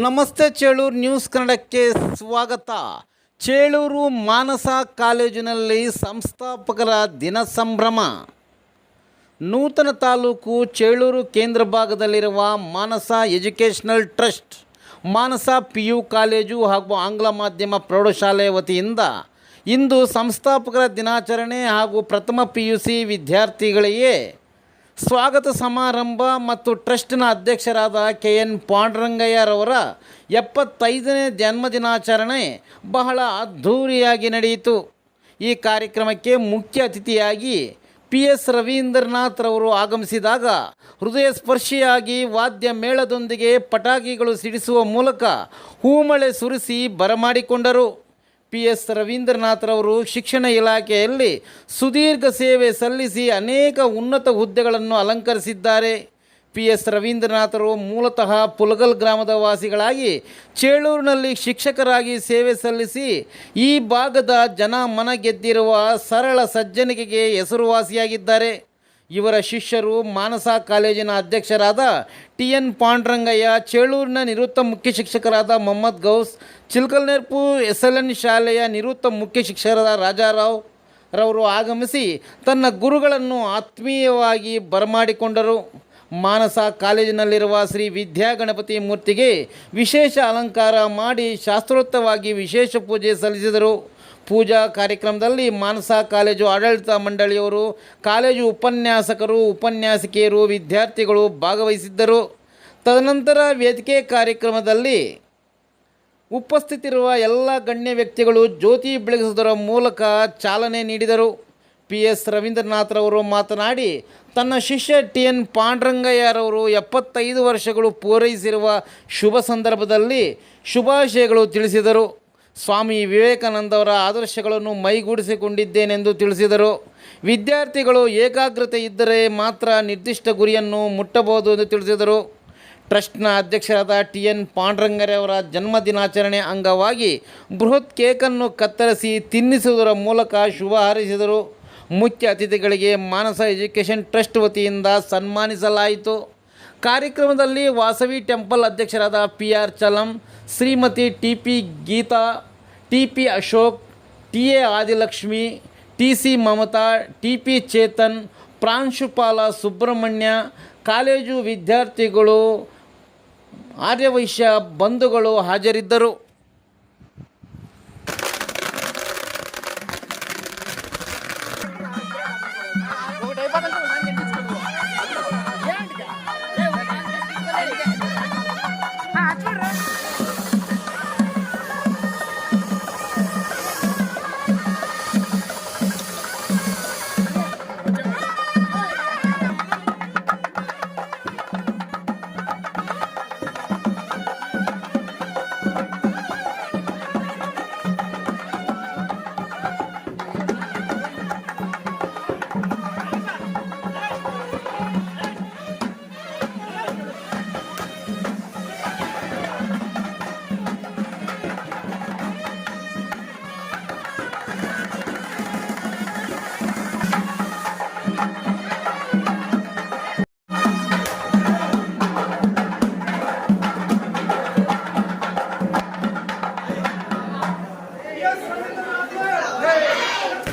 ನಮಸ್ತೆ ಚೇಳೂರು ನ್ಯೂಸ್ ಕನ್ನಡಕ್ಕೆ ಸ್ವಾಗತ. ಚೇಳೂರು ಮಾನಸ ಕಾಲೇಜಿನಲ್ಲಿ ಸಂಸ್ಥಾಪಕರ ದಿನ ಸಂಭ್ರಮ. ನೂತನ ತಾಲೂಕು ಚೇಳೂರು ಕೇಂದ್ರ ಭಾಗದಲ್ಲಿರುವ Manasa educational trust, Manasa P U college ಹಾಗೂ ಆಂಗ್ಲ ಮಾಧ್ಯಮ ಪ್ರೌಢಶಾಲೆ ವತಿಯಿಂದ ಇಂದು ಸಂಸ್ಥಾಪಕರ ದಿನಾಚರಣೆ ಹಾಗೂ ಪ್ರಥಮ ಪಿ ಯು ಸಿ ವಿದ್ಯಾರ್ಥಿಗಳಿಗೆ ಸ್ವಾಗತ ಸಮಾರಂಭ ಮತ್ತು ಟ್ರಸ್ಟ್ನ ಅಧ್ಯಕ್ಷರಾದ ಕೆ ಎನ್ ಪಾಂಡುರಂಗಯ್ಯರವರ ಎಪ್ಪತ್ತೈದನೇ ಜನ್ಮದಿನಾಚರಣೆ ಬಹಳ ಅದ್ಧೂರಿಯಾಗಿ ನಡೆಯಿತು. ಈ ಕಾರ್ಯಕ್ರಮಕ್ಕೆ ಮುಖ್ಯ ಅತಿಥಿಯಾಗಿ ಪಿ ಎಸ್ ರವೀಂದ್ರನಾಥ್ರವರು ಆಗಮಿಸಿದಾಗ ಹೃದಯ ಸ್ಪರ್ಶಿಯಾಗಿ ವಾದ್ಯ ಮೇಳದೊಂದಿಗೆ ಪಟಾಕಿಗಳು ಸಿಡಿಸುವ ಮೂಲಕ ಹೂಮಳೆ ಸುರಿಸಿ ಬರಮಾಡಿಕೊಂಡರು. ಪಿ ಎಸ್ ರವೀಂದ್ರನಾಥ್ರವರು ಶಿಕ್ಷಣ ಇಲಾಖೆಯಲ್ಲಿ ಸುದೀರ್ಘ ಸೇವೆ ಸಲ್ಲಿಸಿ ಅನೇಕ ಉನ್ನತ ಹುದ್ದೆಗಳನ್ನು ಅಲಂಕರಿಸಿದ್ದಾರೆ. ಪಿ ಎಸ್ ರವೀಂದ್ರನಾಥರು ಮೂಲತಃ ಪುಲಗಲ್ ಗ್ರಾಮದ ವಾಸಿಗಳಾಗಿ ಚೇಳೂರಿನಲ್ಲಿ ಶಿಕ್ಷಕರಾಗಿ ಸೇವೆ ಸಲ್ಲಿಸಿ ಈ ಭಾಗದ ಜನ ಮನ ಗೆದ್ದಿರುವ ಸರಳ ಸಜ್ಜನಿಕೆಗೆ ಹೆಸರುವಾಸಿಯಾಗಿದ್ದಾರೆ. ಇವರ ಶಿಷ್ಯರು ಮಾನಸ ಕಾಲೇಜಿನ ಅಧ್ಯಕ್ಷರಾದ ಟಿ ಎನ್ ಪಾಂಡ್ರಂಗಯ್ಯ, ಚೇಳೂರಿನ ನಿವೃತ್ತ ಮುಖ್ಯ ಶಿಕ್ಷಕರಾದ Mohammed Ghouse, Chilkalnerpu S L N ಶಾಲೆಯ ನಿವೃತ್ತ ಮುಖ್ಯ ಶಿಕ್ಷಕರಾದ ರಾಜಾರಾವ್ ರವರು ಆಗಮಿಸಿ ತನ್ನ ಗುರುಗಳನ್ನು ಆತ್ಮೀಯವಾಗಿ ಬರಮಾಡಿಕೊಂಡರು. ಮಾನಸ ಕಾಲೇಜಿನಲ್ಲಿರುವ ಶ್ರೀ ವಿದ್ಯಾಗಣಪತಿ ಮೂರ್ತಿಗೆ ವಿಶೇಷ ಅಲಂಕಾರ ಮಾಡಿ ಶಾಸ್ತ್ರೋತ್ತವಾಗಿ ವಿಶೇಷ ಪೂಜೆ ಸಲ್ಲಿಸಿದರು. ಪೂಜಾ ಕಾರ್ಯಕ್ರಮದಲ್ಲಿ ಮಾನಸ ಕಾಲೇಜು ಆಡಳಿತ ಮಂಡಳಿಯವರು, ಕಾಲೇಜು ಉಪನ್ಯಾಸಕರು, ಉಪನ್ಯಾಸಕಿಯರು, ವಿದ್ಯಾರ್ಥಿಗಳು ಭಾಗವಹಿಸಿದ್ದರು. ತದನಂತರ ವೇದಿಕೆ ಕಾರ್ಯಕ್ರಮದಲ್ಲಿ ಉಪಸ್ಥಿತಿರುವ ಎಲ್ಲ ಗಣ್ಯ ವ್ಯಕ್ತಿಗಳು ಜ್ಯೋತಿ ಬೆಳಗಿಸುವುದರ ಮೂಲಕ ಚಾಲನೆ ನೀಡಿದರು. ಪಿ ಎಸ್ ರವೀಂದ್ರನಾಥ್ರವರು ಮಾತನಾಡಿ, ತನ್ನ ಶಿಷ್ಯ ಟಿ ಎನ್ ಪಾಂಡ್ರಂಗಯ್ಯರವರು ಎಪ್ಪತ್ತೈದು ವರ್ಷಗಳು ಪೂರೈಸಿರುವ ಶುಭ ಸಂದರ್ಭದಲ್ಲಿ ಶುಭಾಶಯಗಳು ತಿಳಿಸಿದರು. ಸ್ವಾಮಿ ವಿವೇಕಾನಂದವರ ಆದರ್ಶಗಳನ್ನು ಮೈಗೂಡಿಸಿಕೊಂಡಿದ್ದೇನೆಂದು ತಿಳಿಸಿದರು. ವಿದ್ಯಾರ್ಥಿಗಳು ಏಕಾಗ್ರತೆ ಇದ್ದರೆ ಮಾತ್ರ ನಿರ್ದಿಷ್ಟ ಗುರಿಯನ್ನು ಮುಟ್ಟಬಹುದು ಎಂದು ತಿಳಿಸಿದರು. ಟ್ರಸ್ಟ್ನ ಅಧ್ಯಕ್ಷರಾದ ಟಿ ಎನ್ ಪಾಂಡ್ರಂಗರೆಯವರ ಜನ್ಮದಿನಾಚರಣೆ ಅಂಗವಾಗಿ ಬೃಹತ್ ಕೇಕನ್ನು ಕತ್ತರಿಸಿ ತಿನ್ನಿಸುವುದರ ಮೂಲಕ ಶುಭ ಹಾರೈಸಿದರು. ಮುಖ್ಯ ಅತಿಥಿಗಳಿಗೆ ಮಾನಸ ಎಜುಕೇಷನ್ ಟ್ರಸ್ಟ್ ವತಿಯಿಂದ ಸನ್ಮಾನಿಸಲಾಯಿತು. ಕಾರ್ಯಕ್ರಮದಲ್ಲಿ ವಾಸವಿ ಟೆಂಪಲ್ ಅಧ್ಯಕ್ಷರಾದ P R Chalam, Shrimati T P Geetha T P Ashok, T A Adilakshmi, T C Mamatha, T P Chetan, ಪ್ರಾಂಶುಪಾಲ ಸುಬ್ರಹ್ಮಣ್ಯ, ಕಾಲೇಜು ವಿದ್ಯಾರ್ಥಿಗಳು, ಆರ್ಯವೈಶ್ಯ ಬಂಧುಗಳು ಹಾಜರಿದ್ದರು. Hey!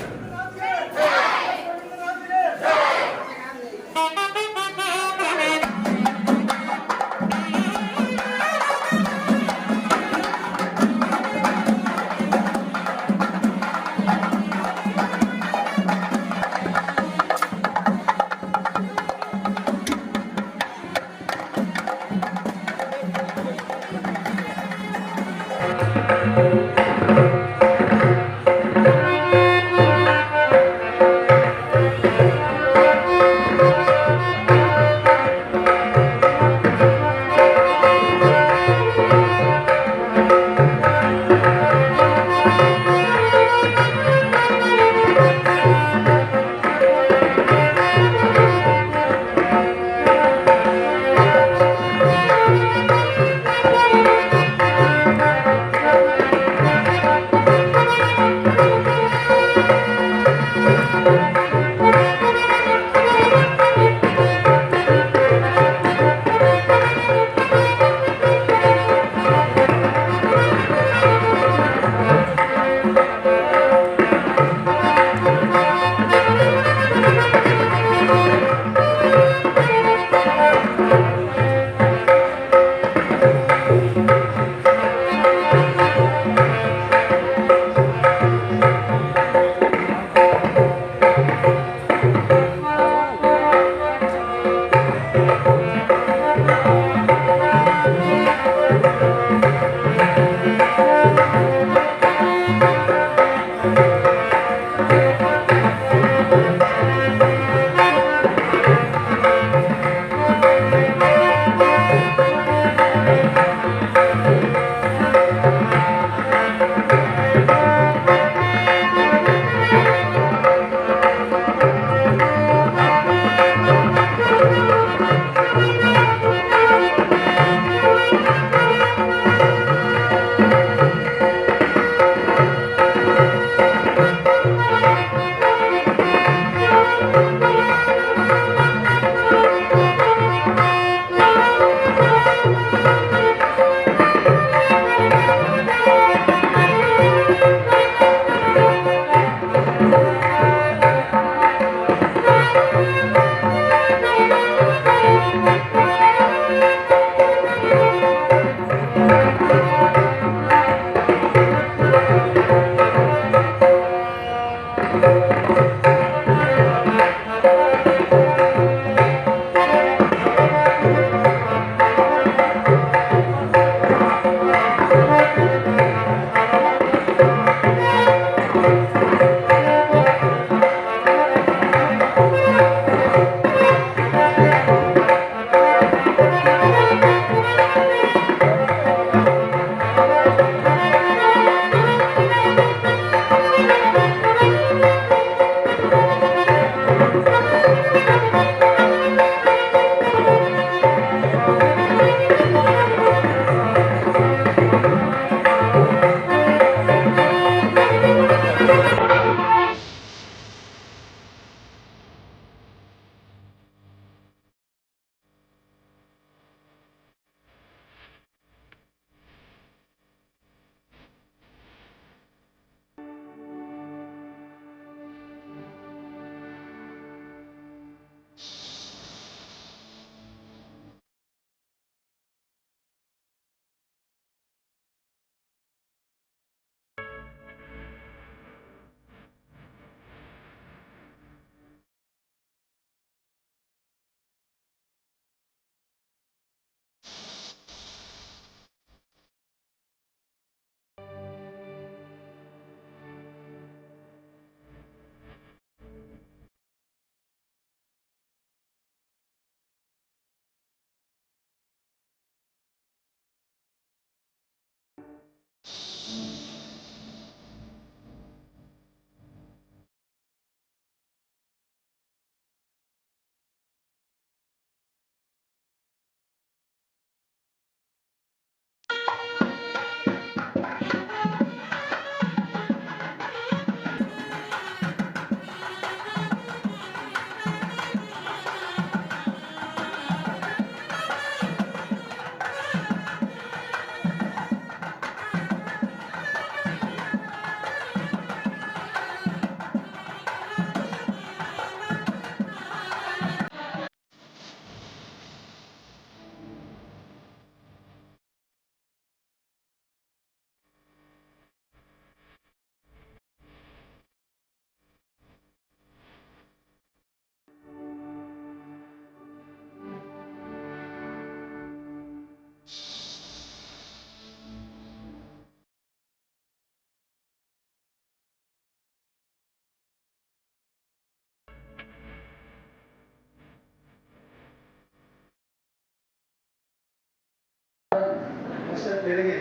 ಮೇರೆಗೆ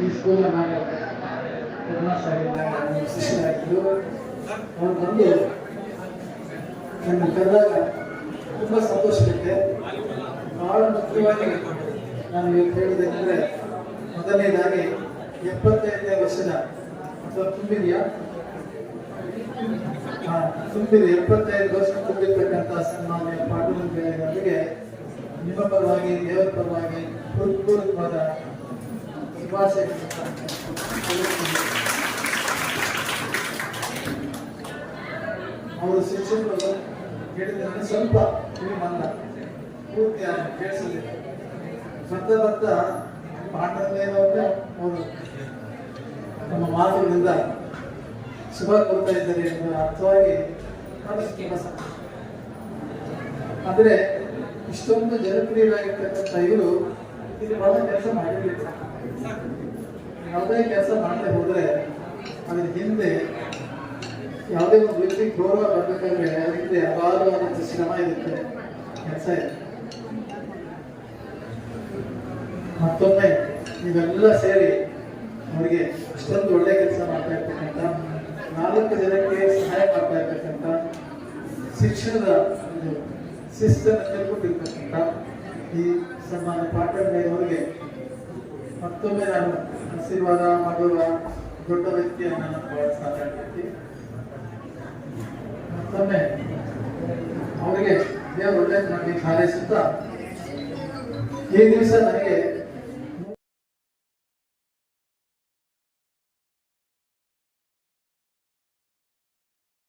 ಈ ಸ್ಕೂಲ್ ಶಿಷ್ಯನಾಗಿದ್ದು ಅವ್ರು ಬಂದು ನನ್ನ ಕರೆದಾಗ ತುಂಬ ಸಂತೋಷವಿದೆ ಬಹಳ ಮುಖ್ಯವಾಗಿ ನಾನು ಇವತ್ತು ಮೊದಲನೇ ಮೊದಲನೇದಾಗಿ ಎಪ್ಪತ್ತೈದನೇ ವರ್ಷದ ಅಥವಾ ತುಂಬಿದೆಯಾ ತುಂಬಿದ ಎಪ್ಪತ್ತೈದು ವರ್ಷ ತುಂಬಿರ್ತಕ್ಕಂಥ ಸನ್ಮಾನ್ಯ ಪಾಟೀಲರಿಗೆ ನಿಮ್ಮ ಪರವಾಗಿ, ದೇವರ ಪರವಾಗಿ ಹೃತ್ಪೂರ್ವಕವಾದ. ಅವರು ಶಿಕ್ಷಕರು ಹೇಳಿದ ನನಗೆ ಸ್ವಲ್ಪ ನೀವು ಬಂದ ಪೂರ್ತಿ ಕೇಳಿಸಲಿಲ್ಲ ಬರ್ತಾ ಬರ್ತಾ ಪಾಠದಲ್ಲೇನಂದ್ರೆ ಅವರು ನಮ್ಮ ಮಾತುಗಳಿಂದ ಶುಭ ಕೊಡ್ತಾ ಇದ್ದಾರೆ ಎಂಬ ಅರ್ಥವಾಗಿ. ಆದರೆ ಇಷ್ಟೊಂದು ಜನಪ್ರಿಯರಾಗಿರ್ತಕ್ಕಂಥ ಇವರು ಯಾವುದೇ ಕೆಲಸ ಮಾಡದೆ ಹೋದ್ರೆ ಅದ್ರ ಹಿಂದೆ ಯಾವುದೇ ಒಂದು ವ್ಯಕ್ತಿ ಗೌರವ ಬರಬೇಕಾದ್ರೆ ಅದರ ಹಿಂದೆ ಶ್ರಮ ಇರುತ್ತೆ, ಕೆಲಸ ಇದೆ ಮತ್ತೊಮ್ಮೆ ಇವೆಲ್ಲ ಸೇರಿ ಅವರಿಗೆ ಅಷ್ಟೊಂದು ಒಳ್ಳೆ ಕೆಲಸ ಮಾಡ್ತಾ ಇರ್ತಕ್ಕಂಥ, ನಾಲ್ಕು ಜನಕ್ಕೆ ಸಹಾಯ ಮಾಡ್ತಾ ಇರ್ತಕ್ಕಂಥ ಶಿಕ್ಷಣದ ಶಿಸ್ತನ್ನು ತಿಳ್ಕೊಂಡಿರ್ತಕ್ಕಂಥ ಈ ಸನ್ಮಾನ ಪಾಟಣ್ಣವರಿಗೆ ಮತ್ತೊಮ್ಮೆ ನಾನು ಆಶೀರ್ವಾದ ಮಾಡುವ ದೊಡ್ಡ ವ್ಯಕ್ತಿಯನ್ನು ನಾನು ಸಾಕಾಗ್ತೈತಿ ಮತ್ತೊಮ್ಮೆ ಅವರಿಗೆ ದೇವರು ಒಳ್ಳೆ ಮಾಡಿ ಹಾರೈಸುತ್ತಾ ಈ ದಿವಸ ನನಗೆ